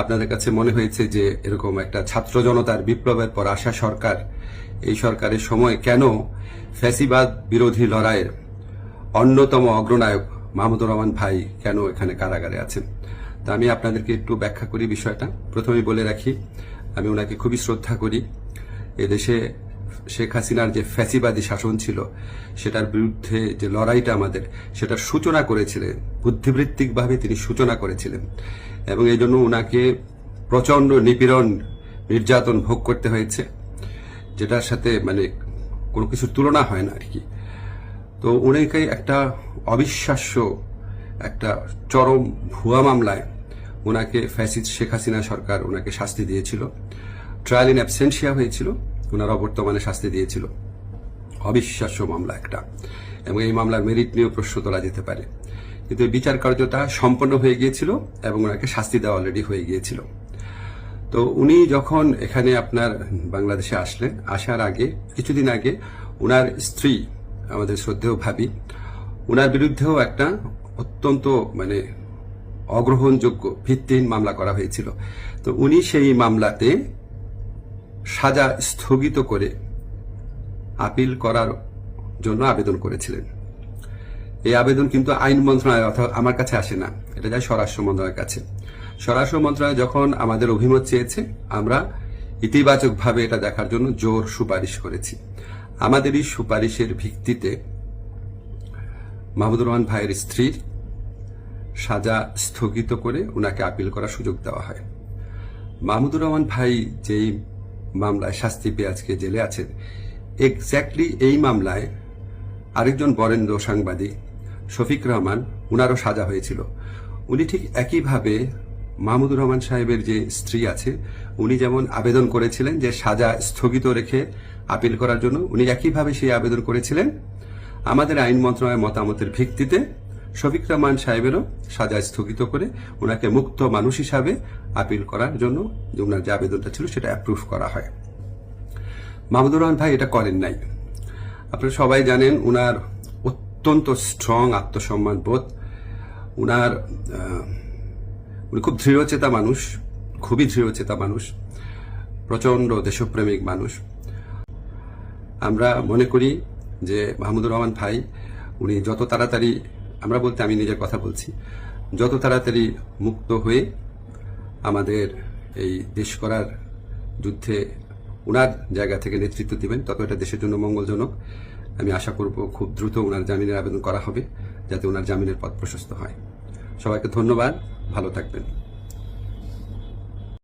আপনাদের কাছে মনে হয়েছে যে এরকম একটা ছাত্র জনতার বিপ্লবের পর আসা সরকার, এই সরকারের সময় কেন ফ্যাসিবাদ বিরোধী লড়াইয়ের অন্যতম অগ্রনায়ক মাহমুদুর রহমান ভাই কেন এখানে কারাগারে আছেন? তা আমি আপনাদেরকে একটু ব্যাখ্যা করি বিষয়টা। প্রথমেই বলে রাখি, আমি ওনাকে খুবই শ্রদ্ধা করি। এদেশে শেখ হাসিনার যে ফ্যাসিবাদী শাসন ছিল, সেটার বিরুদ্ধে যে লড়াইটা আমাদের সেটা সূচনা করেছিলেন, বুদ্ধিবৃত্তিকভাবে তিনি সূচনা করেছিলেন। এবং এই জন্য ওনাকে প্রচণ্ড নিপীড়ন, নির্যাতন ভোগ করতে হয়েছে, যেটার সাথে মানে কোনো কিছুর তুলনা হয় না আর কি। তো উনাকে একটা অবিশ্বাস্য, একটা চরম ভুয়া মামলায় ওনাকে ফ্যাসিদ শেখ হাসিনা সরকার ওনাকে শাস্তি দিয়েছিল। ট্রায়াল ইন অ্যাবসেন্সিয়া হয়েছিল। ওনার অবর্তমানে শাস্তি দিয়েছিল। অবিশ্বাস্য মামলা একটা। এবং এই মামলার মেরিট নিয়েও প্রশ্ন তোলা যেতে পারে। কিন্তু বিচার কার্যটা সম্পন্ন হয়ে গিয়েছিল এবং ওনাকে শাস্তি দেওয়া অলরেডি হয়ে গিয়েছিল। তো উনি যখন এখানে আপনার বাংলাদেশে আসলেন, আসার আগে, কিছুদিন আগে ওনার স্ত্রী, আমাদের শ্রদ্ধেয় ভাবি ওনার বিরুদ্ধেও একটা অত্যন্ত মানে অগ্রহণযোগ্য ভিত্তিহীন মামলা করা হয়েছিল। তো উনি সেই মামলাতে সাজা স্থগিত করে আপিল করার জন্য আবেদন করেছিলেন। এই আবেদন কিন্তু আইন মন্ত্রণালয় অর্থাৎ আমার কাছে আসে না। এটা যায় স্বরাষ্ট্র মন্ত্রণালয়ের কাছে। স্বরাষ্ট্র মন্ত্রণালয় যখন আমাদের অভিমত চেয়েছে, আমরা ইতিবাচকভাবে এটা দেখার জন্য জোর সুপারিশ করেছি। আমাদের এই সুপারিশের ভিত্তিতে মাহমুদুর রহমান ভাইয়ের স্ত্রীর সাজা স্থগিত করে ওনাকে আপিল করার সুযোগ দেওয়া হয়। মাহমুদুর রহমান ভাই যেই মামলায় শাস্তি পেয়ে আজকে জেলে আছেন। এক্স্যাক্টলি এই মামলায় আরেকজন বরেন্দ্র সাংবাদিক, শফিক রহমান, উনারও সাজা হয়েছিল। উনি ঠিক একইভাবে মাহমুদুর রহমান সাহেবের যে স্ত্রী আছে, উনি যেমন আবেদন করেছিলেন যে সাজা স্থগিত রেখে আপিল করার জন্য, উনি একইভাবে সেই আবেদন করেছিলেন। আমাদের আইন মন্ত্রণালয়ের মতামতের ভিত্তিতে শফিক রহমান সাহেবেরও সাজা স্থগিত করে ওনাকে মুক্ত মানুষ হিসাবে আপিল করার জন্য ওনার যে আবেদনটা ছিল সেটা অ্যাপ্রুভ করা হয়। মাহমুদুর রহমান ভাই এটা করেন নাই। আপনারা সবাই জানেন ওনার অত্যন্ত স্ট্রং আত্মসম্মান বোধ। আহ, উনি খুব দৃঢ়চেতা মানুষ খুবই দৃঢ়চেতা মানুষ প্রচণ্ড দেশপ্রেমিক মানুষ। আমরা মনে করি যে মাহমুদুর রহমান ভাই উনি যত তাড়াতাড়ি আমরা বলতে, আমি নিজের কথা বলছি, যত তাড়াতাড়ি মুক্ত হয়ে আমাদের এই দেশ করার যুদ্ধে ওনার জায়গা থেকে নেতৃত্ব দিবেন, তত এটা দেশের জন্য মঙ্গলজনক। আমি আশা করব খুব দ্রুত ওনার জামিনের আবেদন করা হবে, যাতে ওনার জামিনের পথ প্রশস্ত হয়। সবাইকে ধন্যবাদ, ভালো থাকবেন।